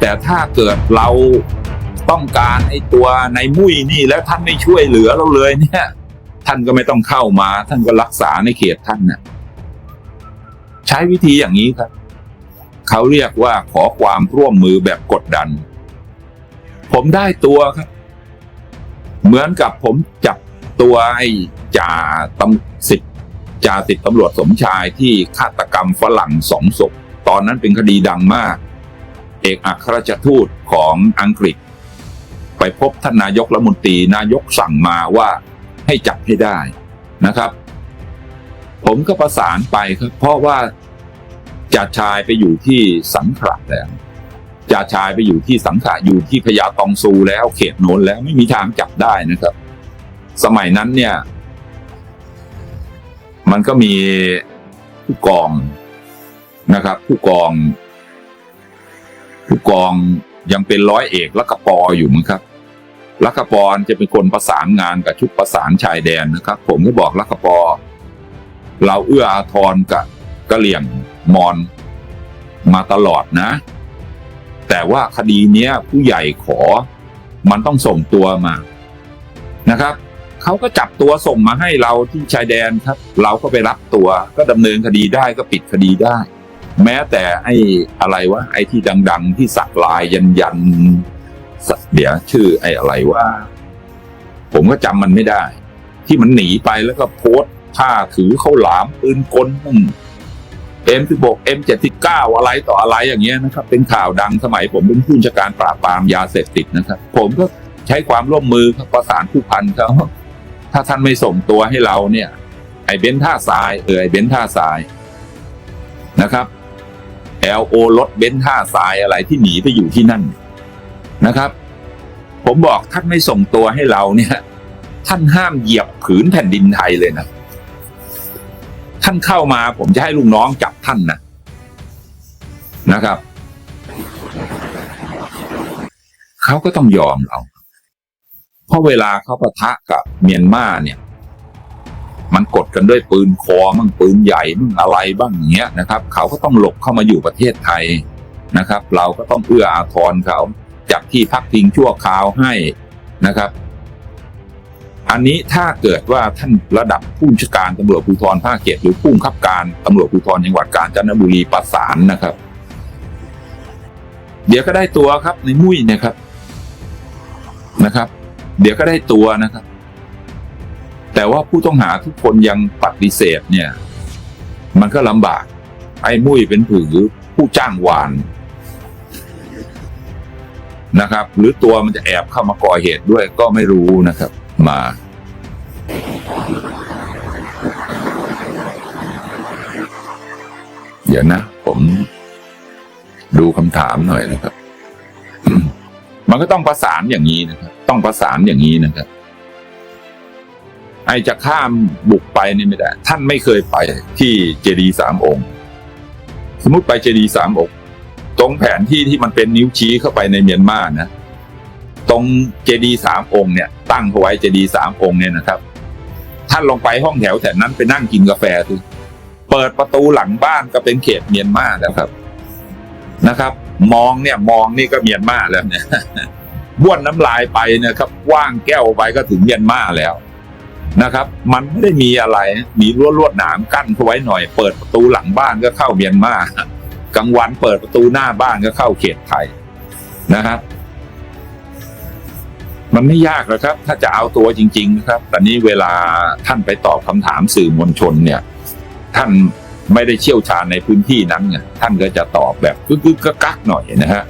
แต่ถ้าเกิดเราต้องการไอ้ตัวในมุ้ยนี่แล้วท่านไม่ช่วยเหลือเราเลยเนี่ย ท่านก็ไม่ต้องเข้ามา ท่านก็รักษาในเขตท่านน่ะใช้วิธีอย่างนี้ครับ เขาเรียกว่าขอความร่วมมือแบบกดดัน ผมได้ตัวครับ เหมือนกับผมจับตัวไอ้จ่าตำสิบจ่าสิบตำรวจสมชายที่ฆาตกรรมฝรั่งสองศพตอนนั้นเป็นคดีดังมาก อกอัครราชทูตของอังกฤษ ไปพบท่านนายกรัฐมนตรีนายกสั่งมาว่าให้จับให้ได้นะครับ ผมก็ประสานไปครับ เพราะว่าจ่าชายไปอยู่ที่สังขละแล้วจ่าชายไปอยู่ที่สังขะอยู่ที่พญาตองซูแล้วเขตโน้นแล้วไม่มีทางจับได้นะครับ สมัยนั้นเนี่ย มันก็มีผู้กองนะครับ ผู้กอง ผู้กองยังเป็นร้อยเอกลักปออยู่มั้งครับลักปอจะเป็นคนประสานงานกับชุดประสานชายแดนนะครับ ผมก็บอกลักกปอ เราเอื้ออาทรกับกะเหลี่ยงมอนมาตลอดนะ แต่ว่าคดีเนี้ยผู้ใหญ่ขอมันต้องส่งตัวมานะครับเขาก็จับตัวส่งมาให้เราที่ชายแดนครับ เราก็ไปรับตัว ก็ดำเนินคดีได้ก็ปิดคดีได้ แม้แต่ไอ้อะไรวะไอ้ที่ดัง ๆ ที่สักลายยันยันสักเดี๋ยวชื่อไอ้อะไรวะผมก็จำมันไม่ได้ ที่มันหนีไปแล้วก็โพสท่าถือเข้าหลามปืนกลเอ็มสิบกเอ็มเจ็ดสิบเก้าอะไรต่ออะไรอย่างเงี้ยนะครับ เป็นข่าวดังสมัยผมเป็นผู้บัญชาการปราบปรามยาเสพติดนะครับ ผมก็ใช้ความร่วมมือประสานผู้พันเขาถ้าท่านไม่ส่งตัวให้เราเนี่ย ไอ้เบนท่าทรายเออไอ้เบนท่าทรายนะครับ LO รถเบนซ์ท่าทรายอะไรที่หนีไปอยู่ที่นั่นนะครับ ผมบอกท่านไม่ส่งตัวให้เราเนี่ย ท่านห้ามเหยียบผืนแผ่นดินไทยเลยนะท่านเข้ามาผมจะให้ลูกน้องจับท่านนะนะครับ เขาก็ต้องยอมเรา เพราะเวลาเขาปะทะกับเมียนมาเนี่ย มันกดกันด้วยปืนคอมั่งปืนใหญ่มั่งอะไรบ้างอย่างเงี้ยนะครับ เขาก็ต้องหลบเข้ามาอยู่ประเทศไทยนะครับ เราก็ต้องเอื้ออาทรเขาจัดที่พักพิงชั่วคราวให้นะครับ อันนี้ถ้าเกิดว่าท่านระดับผู้บัญชการตำรวจภูธรภาคเจ็ดหรือผู้บังคับการตำรวจภูธรจังหวัดกาญจนบุรีประสานนะครับ เดี๋ยวก็ได้ตัวครับในมุ้ยนะครับนะครับ เดี๋ยวก็ได้ตัวนะครับ แต่ว่าผู้ต้องหาทุกคนยังปฏิเสธเนี่ย มันก็ลำบาก ไอ้มุ้ยเป็นผือผู้จ้างวานนะครับ หรือตัวมันจะแอบเข้ามาก่อเหตุด้วยก็ไม่รู้นะครับ มา เดี๋ยวนะ ผมดูคำถามหน่อยนะครับ มันก็ต้องประสานอย่างนี้นะครับ ต้องประสานอย่างนี้นะครับ ไอจะข้ามบุกไปนี่ไม่ได้ ท่านไม่เคยไปที่เจดีสามองค์ สมมติไปเจดีสามองค์ ตรงแผนที่ที่มันเป็นนิ้วชี้เข้าไปในเมียนมานะตรงเจดีสามองค์เนี่ย ตั้งเขาไว้เจดีสามองค์เนี่ยนะครับ ท่านลงไปห้องแถวแถวนั้นไปนั่งกินกาแฟสิเปิดประตูหลังบ้านก็เป็นเขตเมียนมาแล้วครับนะครับ มองเนี่ยมองนี่ก็เมียนมาแล้วเนี่ยบ้วนน้ำลายไปนะครับว่างแก้วไปก็ถึงเมียนมาแล้ว นะครับ มันไม่ได้มีอะไร มีรั้วลวดหนามกั้นเขาไว้หน่อย เปิดประตูหลังบ้านก็เข้าเมียนมากลางวันเปิดประตูหน้าบ้านก็เข้าเขตไทยนะครับ มันไม่ยากหรอกครับ ถ้าจะเอาตัวจริงๆนะครับแต่นี้เวลาท่านไปตอบคำถามสื่อมวลชนเนี่ย ท่านไม่ได้เชี่ยวชาญในพื้นที่นั้นไงท่านก็จะตอบแบบกึกกึกกักกักหน่อยนะฮะ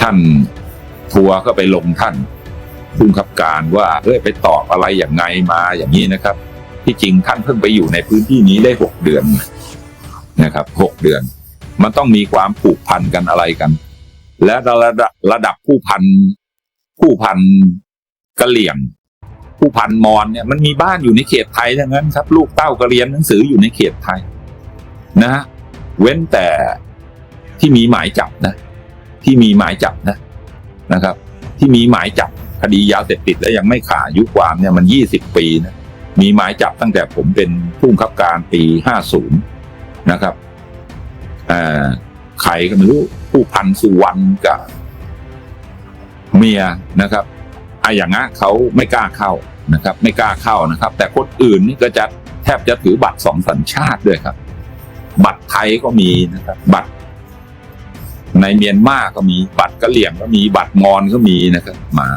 ท่านทัวร์ก็ไปลงท่าน ผู้บังคับการว่าเอ้ยไปตอบอะไรอย่างไงมาอย่างนี้นะครับ ที่จริงท่านเพิ่งไปอยู่ในพื้นที่นี้ได้หกเดือนนะครับหกเดือน มันต้องมีความผูกพันกันอะไรกัน และระดับระดับผู้พันผู้พันกะเหลี่ยง ผู้พันมอญเนี่ยมันมีบ้านอยู่ในเขตไทยทั้งนั้นครับ ลูกเต้าก็เรียนหนังสืออยู่ในเขตไทยนะฮะเว้นแต่ที่มีหมายจับนะ ที่มีหมายจับนะนะครับ ที่มีหมายจับ คดียาเสพติดแล้วยังไม่ขาดยุความเนี่ยมันยี่สิบปีนะมีหมายจับตั้งแต่ผมเป็นผู้บังคับการปีห้าศูนย์นะครับใครก็ไม่รู้ผู้พันสุวรรณกับเมียนะครับไอ้อย่างงั้เขาไม่กล้าเข้านะครับ ไม่กล้าเข้านะครับ แต่คนอื่นนี่ก็จะแทบจะถือบัตรสองสัญชาติด้วยครับ บัตรไทยก็มีนะครับ บัตรในเมียนมาก็มี บัตรกะเหลี่ยงก็มี บัตรมอญก็มีนะครับ มา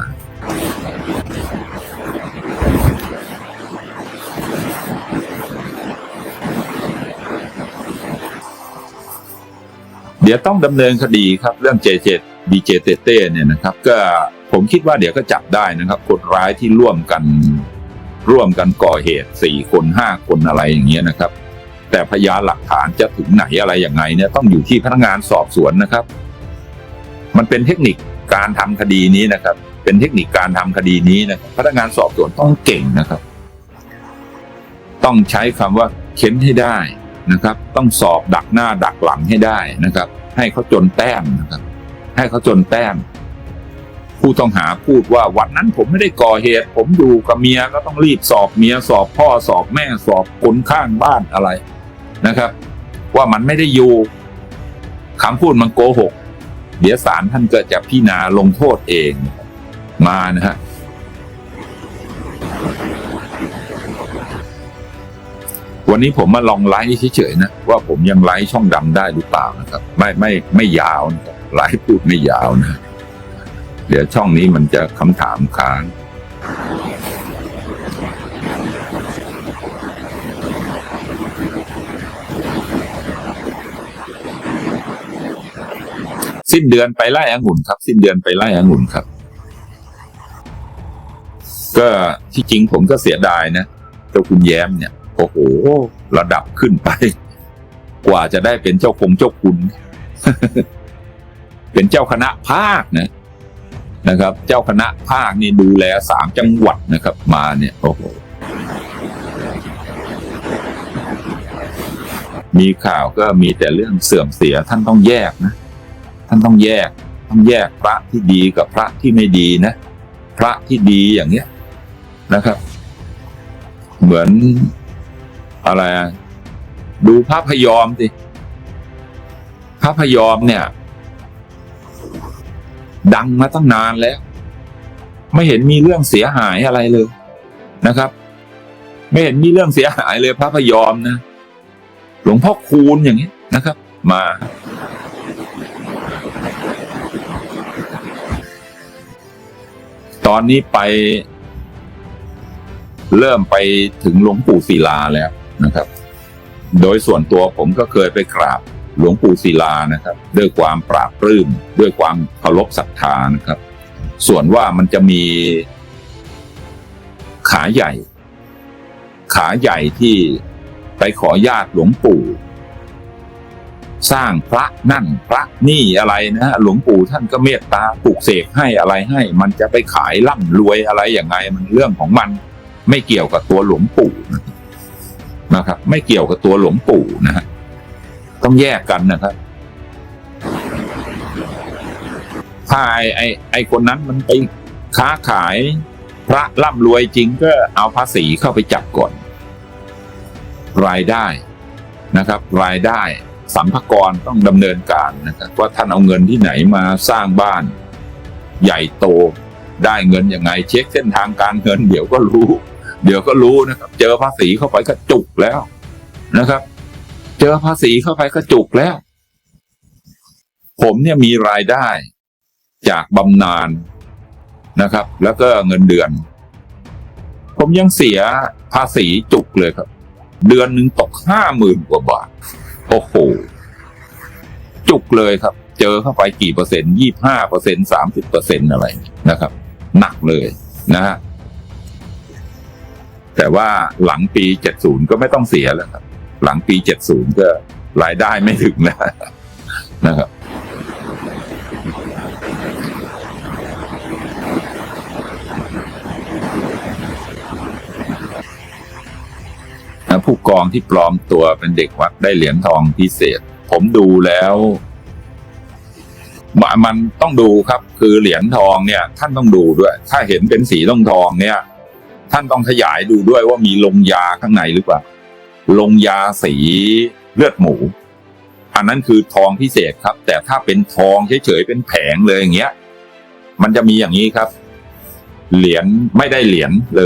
ดี๋ยวต้องดำเนินคดีครับเรื่องเจเจดีเจเตเต้เนี่ยนะครับ ก็ผมคิดว่าเดี๋ยวก็จับได้นะครับคนร้ายที่ร่วมกันร่วมกันก่อเหตุสี่คนห้าคนอะไรอย่างเงี้ยนะครับ แต่พยานหลักฐานจะถึงไหนอะไรอย่างไงเนี่ยต้องอยู่ที่พนักงานสอบสวนนะครับ มันเป็นเทคนิคการทำคดีนี้นะครับ เป็นเทคนิคการทำคดีนี้นะครับพนักงานสอบสวนต้องเก่งนะครับ ต้องใช้คำว่าเค้นให้ได้ นะครับ ต้องสอบดักหน้าดักหลังให้ได้นะครับ ให้เขาจนแต้มนะครับ ให้เขาจนแต้ม ผู้ต้องหาพูดว่าวันนั้นผมไม่ได้ก่อเหตุ ผมอยู่กับเมียก็ต้องรีบสอบเมียสอบพ่อสอบแม่สอบคนข้างบ้านอะไรนะครับ ว่ามันไม่ได้อยู่คำพูดมันโกหก เดี๋ยวศาลท่านก็จะพิจารณาลงโทษเองมานะฮะ วันนี้ผมมาลองไลฟ์เฉยๆนะว่าผมยังไลฟ์ช่องดำได้หรือเปล่านะครับ ไม่ไม่ไม่ยาวนะครับไลฟ์พูดไม่ยาวนะ เดี๋ยวช่องนี้มันจะคำถามค้างสิ้นเดือนไปไล่องุ่นครับ สิ้นเดือนไปไล่องุ่นครับ ก็ที่จริงผมก็เสียดายนะเจ้าคุณแย้มเนี่ย โอ้โห ระดับขึ้นไป กว่าจะได้เป็นเจ้าคงเจ้าคุณ เป็นเจ้าคณะภาคนะนะครับ เจ้าคณะภาคนี่ดูแลสามจังหวัดนะครับ มาเนี่ยโอ้โหมีข่าวก็มีแต่เรื่องเสื่อมเสียท่านต้องแยกนะ ท่านต้องแยก ต้องแยกพระที่ดีกับพระที่ไม่ดีนะ พระที่ดีอย่างเนี้ยนะครับ เหมือน อะไรดูพระพยอมสิพระพยอมเนี่ย ดังมาตั้งนานแล้ว ไม่เห็นมีเรื่องเสียหายอะไรเลยนะครับ ไม่เห็นมีเรื่องเสียหายเลยพระพยอมนะหลวงพ่อคูณอย่างนี้นะครับ มา ตอนนี้ไป เริ่มไปถึงหลวงปู่ศิลาแล้ว นะครับ โดยส่วนตัวผมก็เคยไปกราบหลวงปู่ศิลานะครับ ด้วยความปราบปลื้มด้วยความเคารพศรัทธานะครับ ส่วนว่ามันจะมีขาใหญ่ ขาใหญ่ที่ไปขอญาติหลวงปู่ สร้างพระนั่นพระนี่อะไรนะฮะหลวงปู่ท่านก็เมตตาปลูกเสกให้อะไรให้ มันจะไปขายร่ำรวยอะไรอย่างไง มันเรื่องของมันไม่เกี่ยวกับตัวหลวงปู่นะครับ นะครับ ไม่เกี่ยวกับตัวหลวงปู่นะฮะต้องแยกกันนะครับ ถ้าไอ้ไอ้ไอ้คนนั้นมันไปค้าขายพระร่ำรวยจริงก็เอาภาษีเข้าไปจับก่อน รายได้นะครับ รายได้สัมภากรต้องดำเนินการนะครับว่าท่านเอาเงินที่ไหนมาสร้างบ้าน ใหญ่โตได้เงินยังไง เช็คเส้นทางการเงินเดี๋ยวก็รู้ เดี๋ยวก็รู้นะครับ เจอภาษีเข้าไปก็จุกแล้วนะครับ เจอภาษีเข้าไปก็จุกแล้ว ผมเนี่ยมีรายได้จากบำนาญนะครับ แล้วก็เงินเดือน ผมยังเสียภาษีจุกเลยครับ เดือนหนึ่งตกห้าหมื่นกว่าบาทโอ้โหจุกเลยครับ เจอเข้าไปกี่เปอร์เซ็นต์ยี่ห้าเปอร์เซ็นต์สามสิบเปอร์เซ็นต์อะไรนะครับ หนักเลยนะฮะ แต่ว่าหลังปีเจ็ดศูนย์ก็ไม่ต้องเสียแล้วครับ หลังปีเจ็ดศูนย์ก็รายได้ไม่ถึงแล้วนะครับผู้กองที่ปลอมตัวเป็นเด็กวัดได้เหรียญทองพิเศษ ผมดูแล้วมมันต้องดูครับ คือเหรียญทองเนี่ย ท่านต้องดูด้วย ถ้าเห็นเป็นสีทองทองเนี่ย ท่านต้องขยายดูด้วยว่ามีลงยาข้างในหรือเปล่า ลงยาสีเลือดหมู อันนั้นคือทองพิเศษครับ แต่ถ้าเป็นทองเฉยๆเป็นแผงเลยอย่างเงี้ย มันจะมีอย่างนี้ครับ เหรียญไม่ได้เหรียญเลย